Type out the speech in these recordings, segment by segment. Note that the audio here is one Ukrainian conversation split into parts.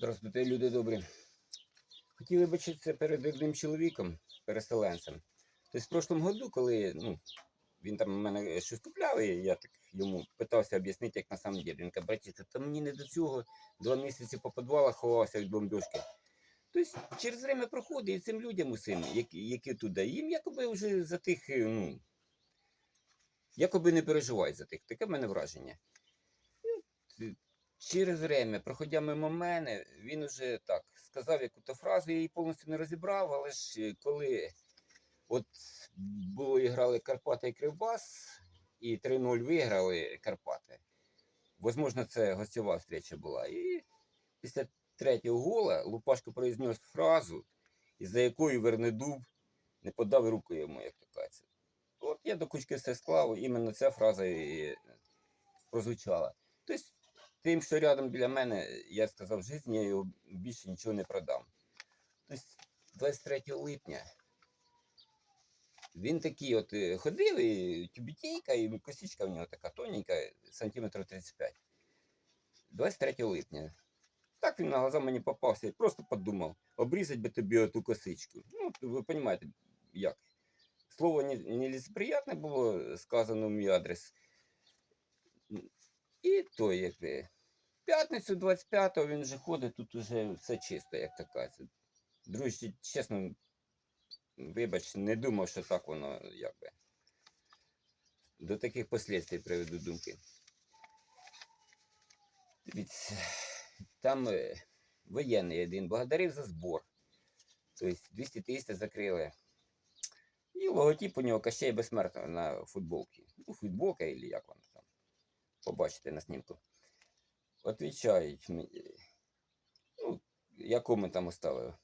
Здравствуйте, люди добрі. Хотів вибачитися перед одним чоловіком, переселенцем. Тобто, в прошлому году, коли ну, він там мене щось купляв, і я так йому питався об'яснити, як на самом деле. Він каже, братіка, та мені не до цього. Два місяці по підвалах ховався від бомбіжки. Тобто, через время проходить і цим людям усім, які, які туди, їм якоби вже за тих, ну, якоби не переживають за тих. Таке в мене враження. Через время, проходя мимо мене, він уже так сказав яку-то фразу, я її повністю не розібрав, але ж е, коли от було і грали Карпати і Кривбас, і 3-0 виграли Карпати. Возможно, це гостьова встреча була. І після третього гола Лупашко произнес фразу, із-за якої Вернедуб не подав руку йому, як то кажеться. От я до кучки все склав, іменно ця фраза і прозвучала. Тобто, тим, що рядом біля мене, я сказав, житті я його більше нічого не продам. Тобто, 23 липня він такий от е, ходив, і тюбітейка, і косичка в нього така тоненька, сантиметрів 35. 23 липня. Так він на глаза мені попався, я просто подумав, обрізати би тобі оту косичку. Ну, ви розумієте, як. Слово не- нелицеприятне було сказано в мій адрес. І то якби. П'ятницю 25-го він вже ходить, тут уже все чисто, як то кажуть. Друзі, чесно, вибач, не думав, що так воно якби. До таких послідствий приведу думки. Дивіться, там е, воєнний один благодарив за збор. Тобто 200 тисяч закрили. І логотип у нього Кощей безсмертного на футболці. Ну, футболка, або як там. Побачите на знімку. Отвічають мені. Ну, яку ми там оставили.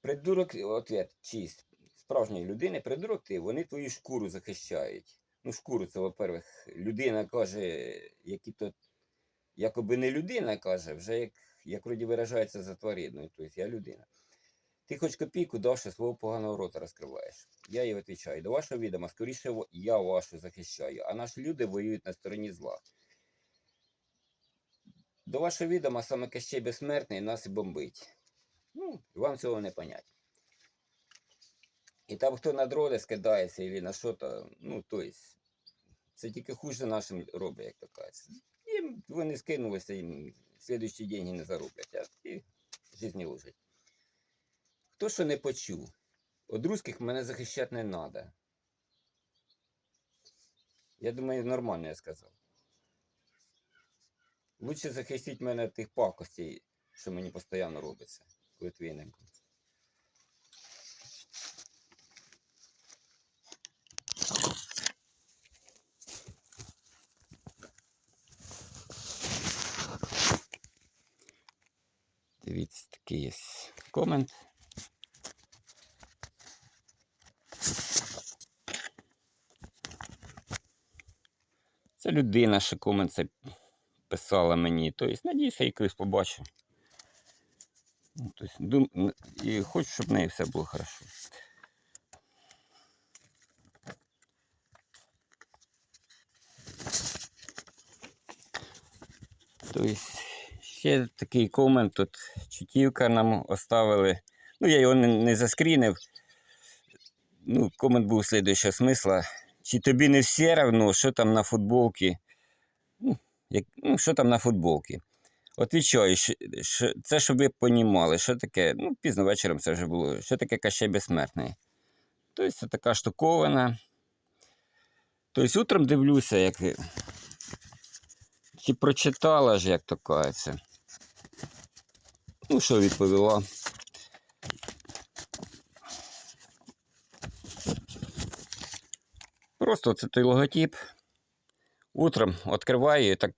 Придурок, ответ, чисть справжньої людини, придурок ти, вони твою шкуру захищають. Ну, шкуру це, во-первых, людина каже, які то, якоби не людина каже, вже як, як вроді виражається за твариною, тобто я людина. Ти хоч копійку давши свого поганого рота розкриваєш. Я їй відповідаю, до вашого відома, скоріше я вашу захищаю, а наші люди воюють на стороні зла. До вашого відома саме Кощей безсмертний нас і бомбить. Ну, вам цього не понять. І там хто на дрони скидається або на що ну, то есть, це тільки хуже нашим робить, як то кажеться. Їм вони скинулися, їм слідуючі деньги не зароблять, а і житті лежить. Хто що не почув, від русських мене захищати не треба. Я думаю, нормально я сказав. Лучше захистіть мене від тих пакостей, що мені постійно робиться Литвиненко. Дивіться, такий є комент. Це людина, що комент це писала мені. Тобто, надіюся, я колись побачу. Ну, Тобто, дум... і хочу, щоб в неї все було хорошо. Тобто, ще такий комент тут чутівка нам оставили. Ну, я його не, не заскрінив. Ну, комент був слідуючого смисла. Чи тобі не все равно, що там на футболці? Як, ну, що там на футболці? Отвічаю, що, це щоб ви понімали, що таке, ну, пізно вечором це вже було, що таке Кащей безсмертний. Тобто, це така штуковина. Тобто, утром дивлюся, як. Чи прочитала ж, як то кажеться. Ну, що відповіла. Просто це той логотип. Утром відкриваю, і так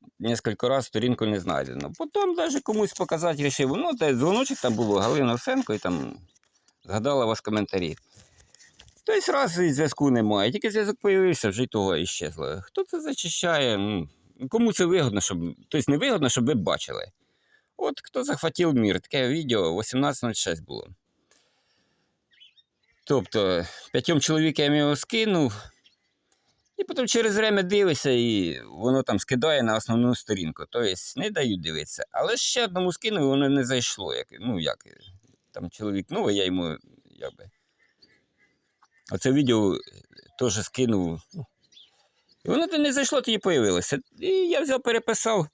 кілька разів сторінку не знайдено. Потім навіть комусь показати вирішив. Ну, та дзвоночок там було Галина Овсенко і там згадала вас коментарі. Тобто раз і зв'язку немає, тільки зв'язок з'явився, вже й того іщезло. Хто це зачищає? Кому це вигодно, щоб. Тобто не вигодно, щоб ви бачили. От хто захватив мір, таке відео 18.06 було. Тобто, п'ятьом чоловікам я його скинув, І потім через время дивишся, і воно там скидає на основну сторінку. Тобто не дають дивитися. Але ще одному скинув, воно не зайшло. Як, ну як, там чоловік новий, я йому якби. Оце відео теж скинув. ну, І воно не зайшло, тоді появилося. І я взяв, переписав.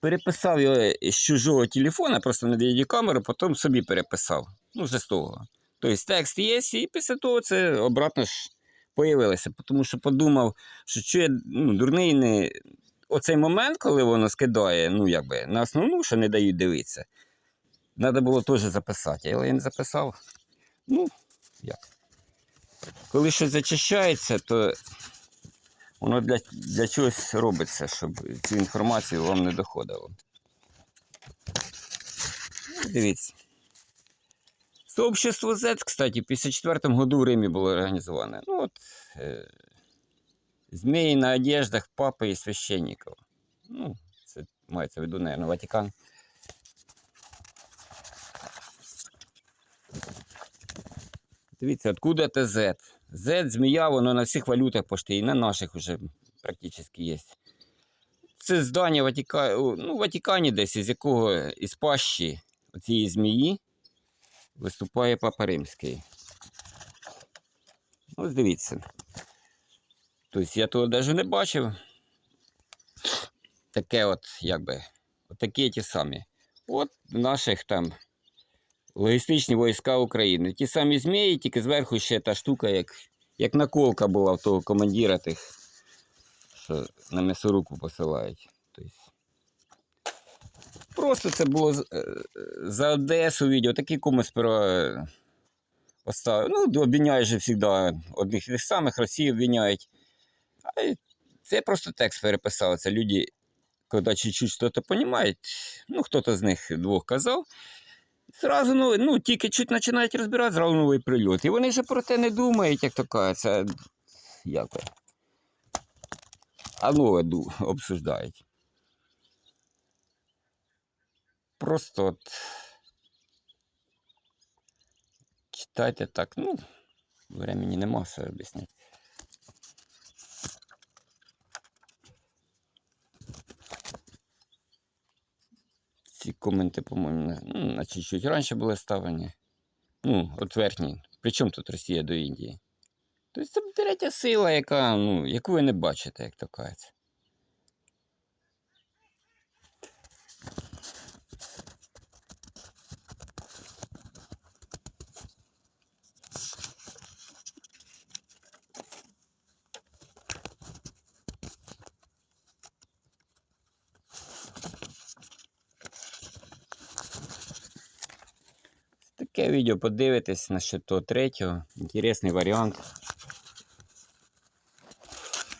Переписав його з чужого телефона, просто на відеокамеру, потім собі переписав. Ну, вже з того. Тобто текст є, і після того це обратно ж появилося. Тому що подумав, що чує ну, дурний не. Оцей момент, коли воно скидає, ну якби на основну, що не дають дивитися, треба було теж записати, але я не записав. Ну, як. Коли щось зачищається, то воно для, для чогось робиться, щоб цю інформацію вам не доходило. Ну, Дивіться. Сообщество Z, кстати, в 54 году в Римі було організоване. Ну, от, е, змеї на одеждах папи і священників. Ну, це мається в виду, наверное, Ватикан. Дивіться, откуда це Z? Z, змія, воно на всіх валютах пошти, і на наших вже практично є. Це здання Ватика... ну, в Ватикані десь, із якого із пащі цієї змії виступає Папа Римський. Ось дивіться. Тобто я того навіть не бачив. Таке от, якби, от такі ті самі. От наших там логістичні війська України. Ті самі змії, тільки зверху ще та штука, як, як наколка була в того командира тих, що на м'ясорубку посилають. Тобто, просто це було е, за Одесу відео, такі комусь про. е, Поставив. Ну, обвиняють же завжди одних тих самих, Росію обвиняють. А це просто текст переписав. Це люди, коли чуть-чуть щось розуміють, ну, хто-то з них двох казав, Зразу ну, ну, тільки чуть починають розбирати, зразу новий прильот. І вони вже про те не думають, як то кажуть, це як. А обсуждають. Просто от. Читайте так, ну, времени нема все об'ясняти. Ці коменти, по-моєму, ну, на чуть-чуть раніше були ставлені. Ну, от верхні. Причому тут Росія до Індії? Тобто це третя сила, яка, ну, яку ви не бачите, як то кажеться. Таке відео подивитесь на того третього. Інтересний варіант.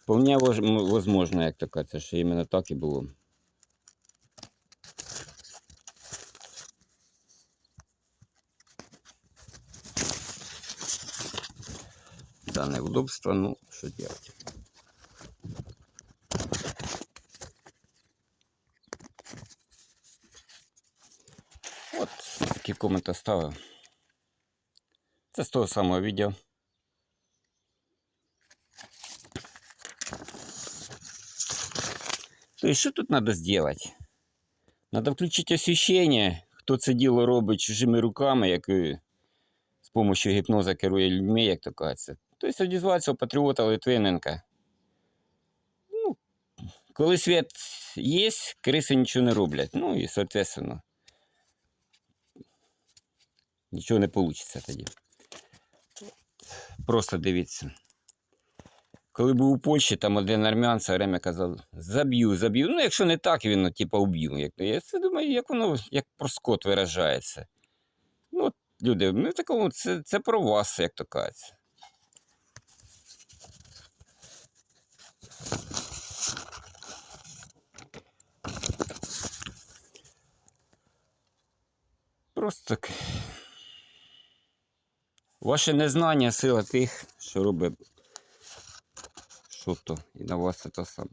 Вполне возможно, як то кажеться, що іменно так і було. Дане удобство, ну, що делать. От такі коменти ставив. Це з того самого відео. То есть, що тут треба зробити? Треба включити освіщення, хто це діло робить чужими руками, як і з допомогою гіпноза керує людьми, як то кажеться. Тобто одізватися патріота Литвиненка. Ну, коли світ є, криси нічого не роблять. Ну і, соответственно, нічого не вийде тоді. Просто дивіться. Коли був у Польщі, там один армян все время казав: заб'ю, заб'ю. Ну, якщо не так, він ну, типа уб'ю. Як, я це думаю, як воно як про скот виражається. Ну, от, люди, ми в такому, це, це про вас, як то кажеться. Просто так. Ваше незнання сила тих, що робить що і на вас це те саме.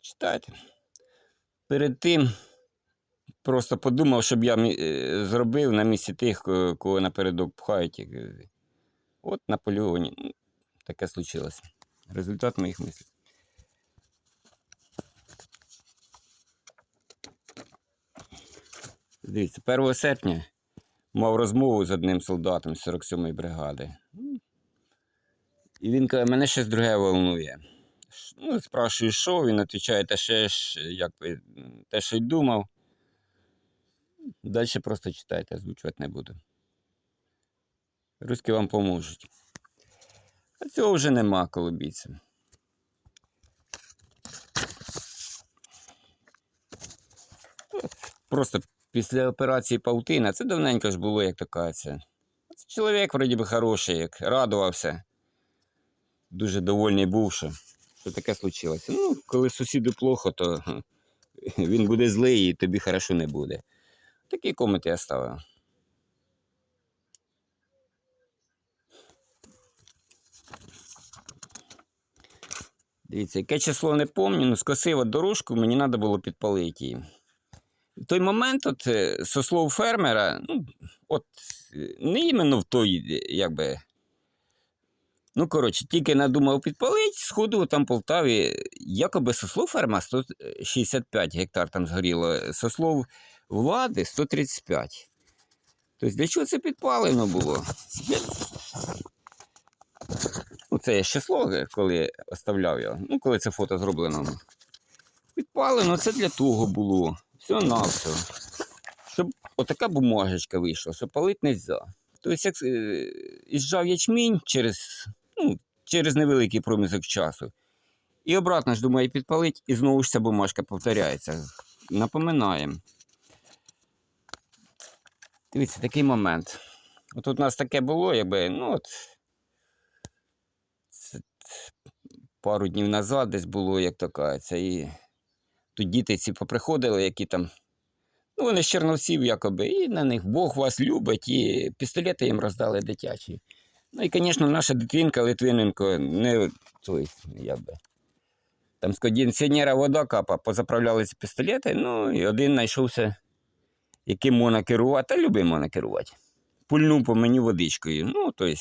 Читайте. Перед тим просто подумав, щоб я е, зробив на місці тих, ко- кого напередок пхають. е, От на полігоні таке случилося. Результат моїх мислів. Дивіться, 1 серпня мав розмову з одним солдатом з 47-ї бригади. І він каже, мене щось друге волнує. Ну, спрашую, що, він відповідає те, ж, як те, що й думав. Далі просто читайте, озвучувати не буду. Руські вам поможуть. А цього вже нема колобіця. Просто після операції Паутина, це давненько ж було, як то кажеться. Чоловік, вроді би, хороший, як радувався. Дуже довольний був, що, що таке случилося. Ну, коли сусіду плохо, то він буде злий і тобі хорошо не буде. Такі коменти я ставив. Дивіться, яке число не пам'ятаю, ну скосив дорожку, мені треба було підпалити її. Той момент, от, е, со слов фермера, ну, от, е, не іменно в той, е, якби. Ну, коротше, тільки надумав підпалити, сходу там в Полтаві, якоби со слов ферма 165 гектар там згоріло, со слов влади 135. Тобто для чого це підпалено було? Ну, це є число, е, коли оставляв його. Ну, коли це фото зроблено. Підпалено це для того було. Все на все. Щоб отака бумажечка вийшла, що палити не можна. Тобто, як е, ізжав ячмінь через, ну, через невеликий проміжок часу. І обратно ж думає підпалить, і знову ж ця бумажка повторяється. Напоминаємо. Дивіться, такий момент. От у нас таке було, якби, ну от. Пару днів назад десь було, як то кажеться, і тут діти ці поприходили, які там. Ну, вони з Черновців, якоби, і на них Бог вас любить, і пістолети їм роздали дитячі. Ну і, звісно, наша дитинка Литвиненко не той, якби. Там з кондиціонера вода капа, позаправляли ці пістолети, ну і один знайшовся, яким можна керувати, та любий можна керувати. Пульнув по мені водичкою. Ну, тобто.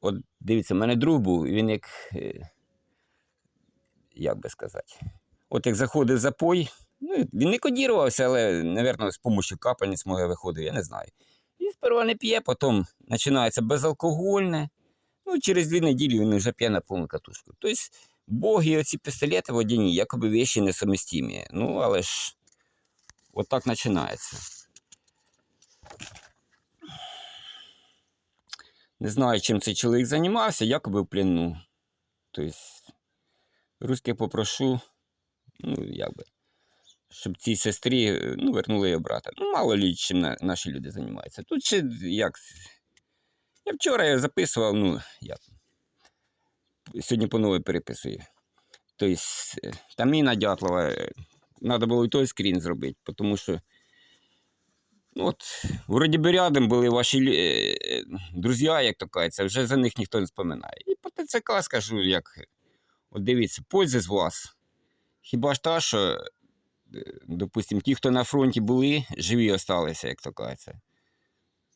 От дивіться, в мене друг був, він як. Як би сказати. От як заходив запой, ну, він не кодірувався, але, мабуть, з допомогою капельниць моє виходив, я не знаю. І сперва не п'є, потім починається безалкогольне. Ну, через дві неділі він вже п'є на повну катушку. Тобто, Бог і оці пістолети водяні, якоби вещі несумістимі. Ну, але ж от так починається. Не знаю, чим цей чоловік займався, якоби в плену. Тобто, русських попрошу, ну, якби, щоб цій сестрі е, ну, вернули її брата. Ну, мало лі, чим на, наші люди займаються. Тут ще як. Я вчора записував, ну, як. Сьогодні по новій переписую. Тобто, там Інна Дятлова, треба було і той скрін зробити, тому що. Ну, от, вроді би рядом були ваші е, е, друзі, як то кажеться, вже за них ніхто не споминає. І по ТЦК скажу, як. От дивіться, польза з вас. Хіба ж та, що, е, допустим, ті, хто на фронті були, живі осталися, як то кажеться.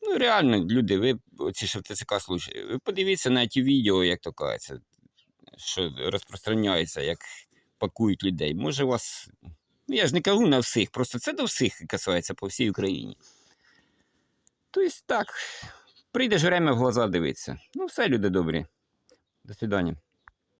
Ну, реально, люди, ви оці що в ТЦК служать, ви подивіться на ті відео, як то кажеться, що розпространяється, як пакують людей. Може, вас. Ну, я ж не кажу на всіх, просто це до всіх касається по всій Україні. Тобто так, прийде ж время в глаза дивитися. Ну, все, люди добрі. До свидання.